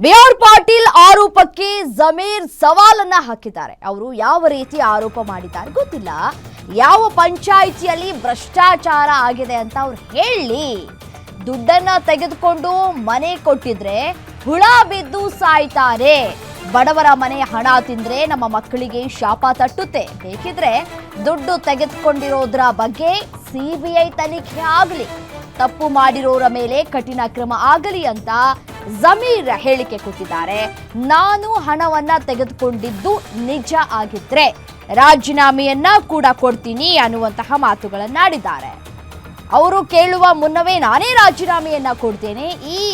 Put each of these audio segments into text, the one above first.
B R Patil ಆರೋಪಕ್ಕೆ ಜಮೀರ್ ಸವಾಲನ್ನ ಹಾಕಿದ್ದಾರೆ. ಅವರು ಯಾವ ರೀತಿ ಆರೋಪ ಮಾಡಿದ್ದಾರೆ ಗೊತ್ತಿಲ್ಲ. ಯಾವ ಪಂಚಾಯಿತಿಯಲ್ಲಿ ಭ್ರಷ್ಟಾಚಾರ ಆಗಿದೆ ಅಂತ ಅವ್ರು ಹೇಳಿ. ದುಡ್ಡನ್ನ ತೆಗೆದುಕೊಂಡು ಮನೆ ಕೊಟ್ಟಿದ್ರೆ ಹುಳ ಬಿದ್ದು ಸಾಯ್ತಾರೆ. ಬಡವರ ಮನೆ ಹಣ ತಿಂದ್ರೆ ನಮ್ಮ ಮಕ್ಕಳಿಗೆ ಶಾಪ ತಟ್ಟುತ್ತೆ. ಬೇಕಿದ್ರೆ ದುಡ್ಡು ತೆಗೆದುಕೊಂಡಿರೋದ್ರ ಬಗ್ಗೆ ಸಿಬಿಐ ತನಿಖೆ ಆಗಲಿ. ತಪ್ಪು ಮಾಡಿರೋರ ಮೇಲೆ ಕಠಿಣ ಕ್ರಮ ಆಗಲಿ ಅಂತ ಜಮೀರ್ ಹೇಳಿಕೆ ಕೊಟ್ಟಿದ್ದಾರೆ. ನಾನು ಹಣವನ್ನ ತೆಗೆದುಕೊಂಡಿದ್ದು ನಿಜ ಆಗಿದ್ರೆ ರಾಜೀನಾಮೆಯನ್ನ ಕೂಡ ಕೊಡ್ತೀನಿ ಅನ್ನುವಂತಹ ಮಾತುಗಳನ್ನಾಡಿದ್ದಾರೆ ಅವರು ಕೇಳುವ ಮುನ್ನವೇ ನಾನೇ ರಾಜೀನಾಮೆಯನ್ನ ಕೊಡ್ತೇನೆ. ಈ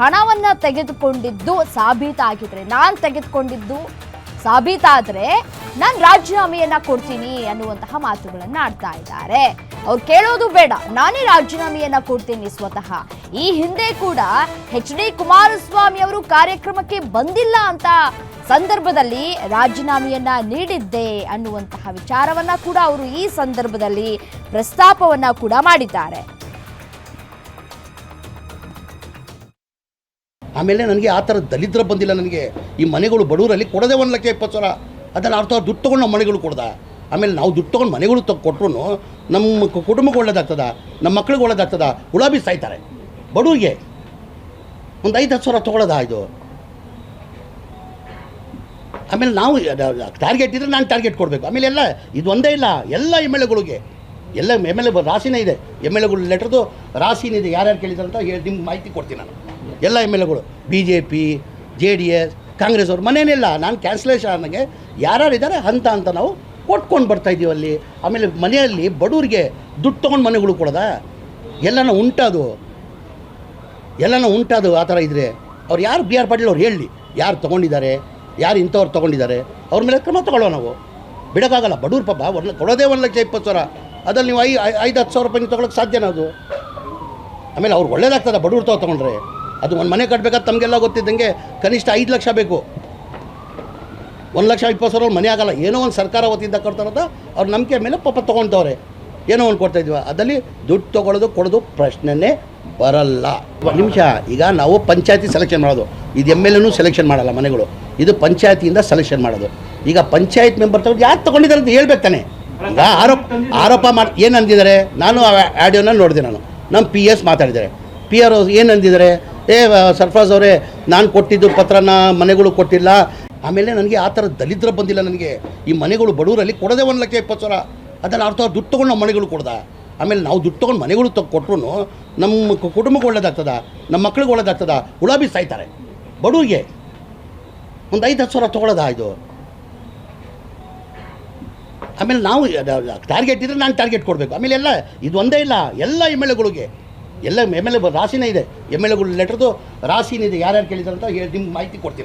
ಹಣವನ್ನ ತೆಗೆದುಕೊಂಡಿದ್ದು ಸಾಬೀತಾಗಿದ್ರೆ ನಾನು ತೆಗೆದುಕೊಂಡಿದ್ದು ಸಾಬೀತಾದ್ರೆ ನಾನು ರಾಜೀನಾಮೆಯನ್ನ ಕೊಡ್ತೀನಿ ಅನ್ನುವಂತಹ ಮಾತುಗಳನ್ನ ಆಡ್ತಾ ಇದ್ದಾರೆ. ಅವ್ರು ಕೇಳೋದು ಬೇಡ. ನಾನೇ ರಾಜೀನಾಮೆಯನ್ನ ಕೊಡ್ತೀನಿ ಸ್ವತಃ. ಈ ಹಿಂದೆ ಕೂಡ ಎಚ್ ಡಿ ಕುಮಾರಸ್ವಾಮಿ ಅವರು ಕಾರ್ಯಕ್ರಮಕ್ಕೆ ಬಂದಿಲ್ಲ ಅಂತ ಸಂದರ್ಭದಲ್ಲಿ ರಾಜೀನಾಮೆಯನ್ನ ನೀಡಿದ್ದೆ ಅನ್ನುವಂತಹ ವಿಚಾರವನ್ನ ಕೂಡ ಅವರು ಈ ಸಂದರ್ಭದಲ್ಲಿ ಪ್ರಸ್ತಾಪವನ್ನ ಕೂಡ ಮಾಡಿದ್ದಾರೆ. ಆಮೇಲೆ ನನಗೆ ಆ ಥರ ದಲಿದ್ರ ಬಂದಿಲ್ಲ ನನಗೆ. ಈ ಮನೆಗಳು ಬಡವರಲ್ಲಿ ಕೊಡದೆ ಒಂದು ಲಕ್ಷ ಇಪ್ಪತ್ತು ಸಾವಿರ. ಅದನ್ನು ಅರ್ಥ ದುಡ್ಡು ತೊಗೊಂಡು ಮನೆಗಳು ಕೊಡ್ದ. ಆಮೇಲೆ ನಾವು ದುಡ್ಡು ತೊಗೊಂಡು ಮನೆಗಳು ತಗ ಕೊಟ್ಟರು ನಮ್ಮ ಕುಟುಂಬಕ್ಕೆ ಒಳ್ಳೇದಾಗ್ತದ ನಮ್ಮ ಮಕ್ಳಿಗೆ ಒಳ್ಳೇದಾಗ್ತದ ಬಿ ಸಾಯ್ತಾರೆ. ಬಡವ್ರಿಗೆ ಒಂದು ಐದು ಹತ್ತು ಸಾವಿರ ತೊಗೊಳೋದಾ ಇದು? ಆಮೇಲೆ ನಾವು ಟಾರ್ಗೆಟ್ ಇದ್ರೆ ನಾನು ಟಾರ್ಗೆಟ್ ಕೊಡಬೇಕು. ಆಮೇಲೆ ಎಲ್ಲ ಇದು ಒಂದೇ ಇಲ್ಲ, ಎಲ್ಲ ಎಂ ಎಲ್ ಎಗಳಿಗೆ. ಎಲ್ಲ ಎಂ ಎಲ್ ಎ ರಾಶಿನೇ ಇದೆ. ಎಂ ಎಲ್ ಎಗಳು ಲೆಟ್ರದು ರಾಶಿನೇ ಇದೆ. ಯಾರ್ಯಾರು ಕೇಳಿದಾರೆ ಅಂತ ಹೇಳಿ ನಿಮ್ಗೆ ಮಾಹಿತಿ ಕೊಡ್ತೀನಿ ನಾನು. ಎಲ್ಲ ಎಂ ಎಲ್ ಎಗಳು. B J P J D S Congress ಅವ್ರು ಮನೇನಿಲ್ಲ ನಾನು ಕ್ಯಾನ್ಸಲೇಷನ್ ನನಗೆ ಯಾರ್ಯಾರು ಇದ್ದಾರೆ ಹಂತ ಅಂತ ನಾವು ಕೊಟ್ಕೊಂಡು ಬರ್ತಾ ಅಲ್ಲಿ. ಆಮೇಲೆ ಮನೆಯಲ್ಲಿ ಬಡವ್ರಿಗೆ ದುಡ್ಡು ತೊಗೊಂಡು ಮನೆಗಳು ಕೊಡೋದಾ? ಎಲ್ಲನ ಉಂಟದು. ಎಲ್ಲನ ಉಂಟದು ಆ ಥರ ಇದ್ದರೆ ಅವ್ರು ಯಾರು ಬಿ ಆರ್ ಪಾಟೀಲ್ ಅವ್ರು ಹೇಳಿ ಯಾರು ತೊಗೊಂಡಿದ್ದಾರೆ, ಯಾರು ಇಂಥವ್ರು ತೊಗೊಂಡಿದ್ದಾರೆ, ಅವ್ರ ಮೇಲೆ ಕ್ರಮ ತಗೊಳ್ಳೋ ನಾವು. ಬಿಡೋಕ್ಕಾಗಲ್ಲ. ಬಡವ್ರ ಪಾಪ ಒಂದು ಕೊಡೋದೇ ಒಂದು ಲಕ್ಷ ಇಪ್ಪತ್ತು ಸಾವಿರ. ಅದ್ರಲ್ಲಿ ನೀವು ಐ ಐ- ಐದು ಹತ್ತು ಸಾವಿರ ರೂಪಾಯಿ ತೊಗೊಳಕ್ಕೆ ಸಾಧ್ಯನಾ ಅದು? ಆಮೇಲೆ ಅವ್ರು ಒಳ್ಳೇದಾಗ್ತದೆ ಬಡವ್ರು ತಾವು ತೊಗೊಂಡ್ರೆ. ಅದು ಒಂದು ಮನೆ ಕಟ್ಟಬೇಕಾದ್ರೆ ತಮಗೆಲ್ಲ ಗೊತ್ತಿದ್ದಂಗೆ ಕನಿಷ್ಠ ಐದು ಲಕ್ಷ ಬೇಕು. ಒಂದು ಲಕ್ಷ ಇಪ್ಪತ್ತು ಸಾವಿರ ಮನೆ ಆಗಲ್ಲ. ಏನೋ ಒಂದು ಸರ್ಕಾರ ವತಿಯಿಂದ ಕೊಡ್ತಾರಂತ ಅವ್ರ ನಂಬಿಕೆ ಮೇಲೆ ಪಾಪ ತೊಗೊಳ್ತವ್ರೆ ಏನೋ ಒಂದು ಕೊಡ್ತಾ ಇದ್ವಿ. ಅದರಲ್ಲಿ ದುಡ್ಡು ತೊಗೊಳೋದು ಕೊಡೋದು ಪ್ರಶ್ನೆನೇ ಬರಲ್ಲ. ನಿಮಿಷ. ಈಗ ನಾವು ಪಂಚಾಯತಿ ಸೆಲೆಕ್ಷನ್ ಮಾಡೋದು. ಇದು ಎಂ ಎಲ್ ಎನೂ ಸೆಲೆಕ್ಷನ್ ಮಾಡಲ್ಲ ಮನೆಗಳು. ಇದು ಪಂಚಾಯತಿಯಿಂದ ಸೆಲೆಕ್ಷನ್ ಮಾಡೋದು. ಈಗ ಪಂಚಾಯತ್ ಮೆಂಬರ್ ತಗೊಂಡು ಯಾರು ತೊಗೊಂಡಿದ್ದಾರೆ ಅಂತ ಹೇಳ್ಬೇಕು ತಾನೆ. ಆರೋಪ ಆರೋಪ ಮಾಡಿ, ಏನು ಅಂದಿದ್ದಾರೆ? ನಾನು ಆಡಿಯೋನ ನೋಡಿದೆ ನಾನು. ನಮ್ಮ ಪಿ ಎಸ್ ಮಾತಾಡಿದ್ದಾರೆ. ಪಿ ಆರ್ ಏನು ಅಂದಿದ್ದಾರೆ? ಏ, ಸರ್ಫರಾಜ್ ಅವರೇ, ನಾನು ಕೊಟ್ಟಿದ್ದು ಪತ್ರನ ಮನೆಗಳು ಕೊಟ್ಟಿಲ್ಲ. ಆಮೇಲೆ ನನಗೆ ಆ ಥರ ದಲಿದ್ರ ಬಂದಿಲ್ಲ ನನಗೆ. ಈ ಮನೆಗಳು ಬಡವರಲ್ಲಿ ಕೊಡೋದೇ ಒಂದು ಲಕ್ಷ ಇಪ್ಪತ್ತು ಸಾವಿರ. ಅದನ್ನು ಅರ್ಥ ದುಡ್ಡು ತೊಗೊಂಡು ನಮ್ಮ ಮನೆಗಳು ಕೊಡ್ದ. ಆಮೇಲೆ ನಾವು ದುಡ್ಡು ತೊಗೊಂಡು ಮನೆಗಳು ತ ಕೊಟ್ಟರು ನಮ್ಮ ಕುಟುಂಬಕ್ಕೆ ಒಳ್ಳೇದಾಗ್ತದ, ನಮ್ಮ ಮಕ್ಳಿಗೆ ಒಳ್ಳೇದಾಗ್ತದ ಹುಳ ಬಿ ಸಾಯ್ತಾರೆ. ಬಡವರಿಗೆ ಒಂದು ಐದು ಹತ್ತು ಸಾವಿರ ತೊಗೊಳೋದಾ ಇದು? ಆಮೇಲೆ ನಾವು ಟಾರ್ಗೆಟ್ ಇದ್ರೆ ನಾನು ಟಾರ್ಗೆಟ್ ಕೊಡಬೇಕು. ಆಮೇಲೆ ಎಲ್ಲ ಇದು ಒಂದೇ ಇಲ್ಲ, ಎಲ್ಲ ಎಂ ಎಲ್ ಎಗಳಿಗೆ. ಎಲ್ಲ ಎಂ ಎಲ್ ಎ ರಾಶಿನೇ ಇದೆ. ಎಂ ಎಲ್ ಎಗಳು ಲೆಟ್ರದು ಇದೆ. ಯಾರ್ಯಾರು ಕೇಳಿದ್ರಂತ ಹೇಳಿ, ನಿಮ್ಗೆ ಮಾಹಿತಿ ಕೊಡ್ತೀನಿ.